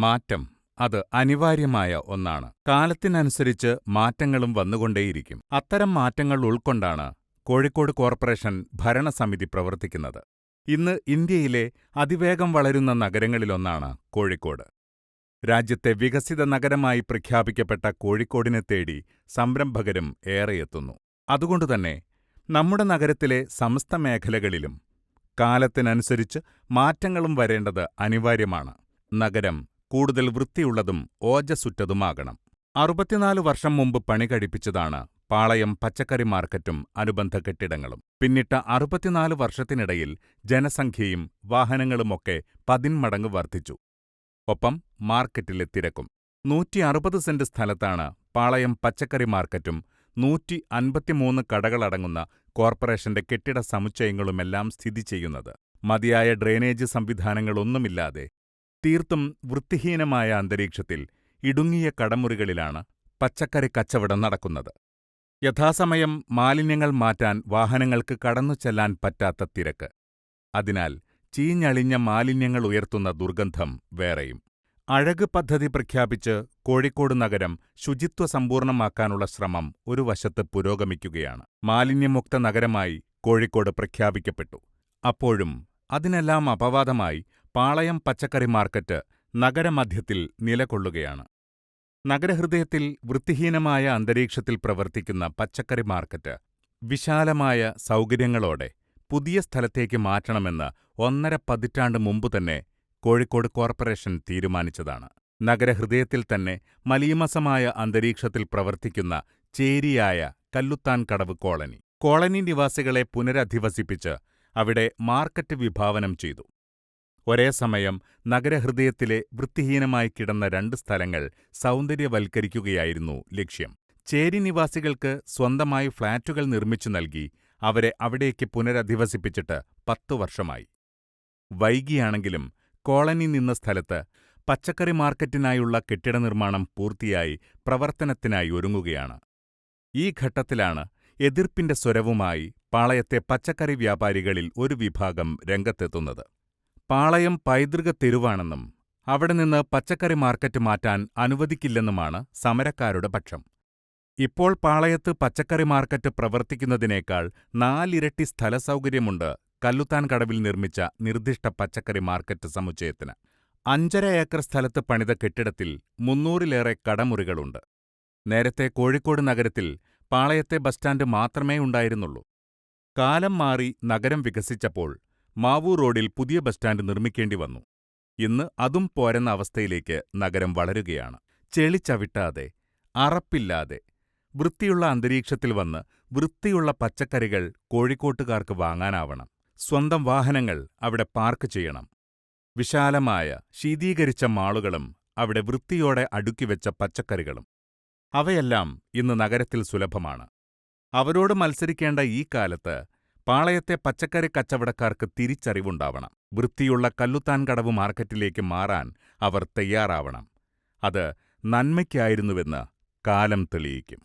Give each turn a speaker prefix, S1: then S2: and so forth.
S1: മാറ്റം അത് അനിവാര്യമായ ഒന്നാണ്. കാലത്തിനനുസരിച്ച് മാറ്റങ്ങളും വന്നുകൊണ്ടേയിരിക്കും. അത്തരം മാറ്റങ്ങൾ ഉൾക്കൊണ്ടാണ് കോഴിക്കോട് കോർപ്പറേഷൻ ഭരണസമിതി പ്രവർത്തിക്കുന്നത്. ഇന്ന് ഇന്ത്യയിലെ അതിവേഗം വളരുന്ന നഗരങ്ങളിലൊന്നാണ് കോഴിക്കോട്. രാജ്യത്തെ വികസിത നഗരമായി പ്രഖ്യാപിക്കപ്പെട്ട കോഴിക്കോടിനെ തേടി സംരംഭകരും ഏറെയെത്തുന്നു അതുകൊണ്ടുതന്നെ നമ്മുടെ നഗരത്തിലെ സമസ്ത മേഖലകളിലും കാലത്തിനനുസരിച്ച് മാറ്റങ്ങളും വരേണ്ടത് അനിവാര്യമാണ്. നഗരം കൂടുതൽ വൃത്തിയുള്ളതും ഓജസുറ്റതുമാകണം അറുപത്തിനാല് വർഷം മുമ്പ് പണി കഴിപ്പിച്ചതാണ് പാളയം പച്ചക്കറി മാർക്കറ്റും അനുബന്ധ കെട്ടിടങ്ങളും. പിന്നിട്ട അറുപത്തിനാല് വർഷത്തിനിടയിൽ ജനസംഖ്യയും വാഹനങ്ങളുമൊക്കെ പതിന്മടങ്ങ് വർദ്ധിച്ചു. ഒപ്പം മാർക്കറ്റിലെ തിരക്കും. നൂറ്റി അറുപത് സെന്റ് സ്ഥലത്താണ് പാളയം പച്ചക്കറി മാർക്കറ്റും നൂറ്റി അൻപത്തിമൂന്ന് കടകളടങ്ങുന്ന കോർപ്പറേഷന്റെ കെട്ടിട സമുച്ചയങ്ങളുമെല്ലാം സ്ഥിതി ചെയ്യുന്നത്. മതിയായ ഡ്രെയിനേജ് സംവിധാനങ്ങളൊന്നുമില്ലാതെ തീർത്തും വൃത്തിഹീനമായ അന്തരീക്ഷത്തിൽ ഇടുങ്ങിയ കടമുറികളിലാണ് പച്ചക്കറി കച്ചവടം നടക്കുന്നത്. യഥാസമയം മാലിന്യങ്ങൾ മാറ്റാൻ വാഹനങ്ങൾക്ക് കടന്നു ചെല്ലാൻ പറ്റാത്ത തിരക്ക്. അതിനാൽ ചീഞ്ഞളിഞ്ഞ മാലിന്യങ്ങൾ ഉയർത്തുന്ന ദുർഗന്ധം വേറെയും. അഴക് പദ്ധതി പ്രഖ്യാപിച്ച് കോഴിക്കോട് നഗരം ശുചിത്വ സമ്പൂർണമാക്കാനുള്ള ശ്രമം ഒരു വശത്ത് പുരോഗമിക്കുകയാണ്. മാലിന്യമുക്ത നഗരമായി കോഴിക്കോട് പ്രഖ്യാപിക്കപ്പെട്ടു. അപ്പോഴും അതിനെല്ലാം അപവാദമായി പാളയം പച്ചക്കറി മാർക്കറ്റ് നഗരമധ്യത്തിൽ നിലകൊള്ളുകയാണ്. നഗരഹൃദയത്തിൽ വൃത്തിഹീനമായ അന്തരീക്ഷത്തിൽ പ്രവർത്തിക്കുന്ന പച്ചക്കറി മാർക്കറ്റ് വിശാലമായ സൗകര്യങ്ങളോടെ പുതിയ സ്ഥലത്തേക്ക് മാറ്റണമെന്ന് ഒന്നര പതിറ്റാണ്ട് മുമ്പുതന്നെ കോഴിക്കോട് കോർപ്പറേഷൻ തീരുമാനിച്ചതാണ്. നഗരഹൃദയത്തിൽ തന്നെ മലീമസമായ അന്തരീക്ഷത്തിൽ പ്രവർത്തിക്കുന്ന ചേരിയായ കല്ലുത്താൻ കടവ് കോളനി. കോളനി നിവാസികളെ പുനരധിവസിപ്പിച്ച് അവിടെ മാർക്കറ്റ് വിഭാവനം ചെയ്തു. ഒരേ സമയം നഗരഹൃദയത്തിലെ വൃത്തിഹീനമായി കിടന്ന രണ്ട് സ്ഥലങ്ങൾ സൗന്ദര്യവൽക്കരിക്കുകയായിരുന്നു ലക്ഷ്യം. ചേരി നിവാസികൾക്ക് സ്വന്തമായി ഫ്ളാറ്റുകൾ നിർമ്മിച്ചു നൽകി അവരെ അവിടേക്ക് പുനരധിവസിപ്പിച്ചിട്ട് പത്തു വർഷമായി. വൈകിയാണെങ്കിലും കോളനി നിന്ന സ്ഥലത്ത് പച്ചക്കറി മാർക്കറ്റിനായുള്ള കെട്ടിട നിർമ്മാണം പൂർത്തിയായി പ്രവർത്തനത്തിനായി ഒരുങ്ങുകയാണ്. ഈ ഘട്ടത്തിലാണ് എതിർപ്പിന്റെ സ്വരവുമായി പാളയത്തെ പച്ചക്കറി വ്യാപാരികളിൽ ഒരു വിഭാഗം രംഗത്തെത്തുന്നത്. പാളയം പൈതൃക തെരുവാണെന്നും അവിടെ നിന്ന് പച്ചക്കറി മാർക്കറ്റ് മാറ്റാൻ അനുവദിക്കില്ലെന്നുമാണ് സമരക്കാരുടെ പക്ഷം. ഇപ്പോൾ പാളയത്ത് പച്ചക്കറി മാർക്കറ്റ് പ്രവർത്തിക്കുന്നതിനേക്കാൾ നാലിരട്ടി സ്ഥലസൗകര്യമുണ്ട് കല്ലുത്താൻ കടവിൽ നിർമ്മിച്ച നിർദ്ദിഷ്ട പച്ചക്കറി മാർക്കറ്റ് സമുച്ചയത്തിന്. അഞ്ചര ഏക്കർ സ്ഥലത്ത് പണിത കെട്ടിടത്തിൽ മുന്നൂറിലേറെ കടമുറികളുണ്ട്. നേരത്തെ കോഴിക്കോട് നഗരത്തിൽ പാളയത്തെ ബസ് സ്റ്റാൻഡ് മാത്രമേ ഉണ്ടായിരുന്നുള്ളൂ. കാലം മാറി നഗരം വികസിച്ചപ്പോൾ മാവൂർ റോഡിൽ പുതിയ ബസ് സ്റ്റാൻഡ് നിർമ്മിക്കേണ്ടി വന്നു. ഇന്ന് അതും പോരെന്ന അവസ്ഥയിലേക്ക് നഗരം വളരുകയാണ്. ചെളിച്ചവിട്ടാതെ അറപ്പില്ലാതെ വൃത്തിയുള്ള അന്തരീക്ഷത്തിൽ വന്ന് വൃത്തിയുള്ള പച്ചക്കറികൾ കോഴിക്കോട്ടുകാർക്ക് വാങ്ങാനാവണം. സ്വന്തം വാഹനങ്ങൾ അവിടെ പാർക്ക് ചെയ്യണം. വിശാലമായ ശീതീകരിച്ച മാളുകളും അവിടെ വൃത്തിയോടെ അടുക്കിവെച്ച പച്ചക്കറികളും. അവയെല്ലാം ഇന്ന് നഗരത്തിൽ സുലഭമാണ്. അവരോട് മത്സരിക്കേണ്ട ഈ കാലത്ത് പാളയത്തെ പച്ചക്കറി കച്ചവടക്കാർക്ക് തിരിച്ചറിവുണ്ടാവണം. വൃത്തിയുള്ള കല്ലുത്താൻ കടവ് മാർക്കറ്റിലേക്ക് മാറാൻ അവർ തയ്യാറാവണം. അത് നന്മയ്ക്കായിരുന്നുവെന്ന് കാലം തെളിയിക്കും.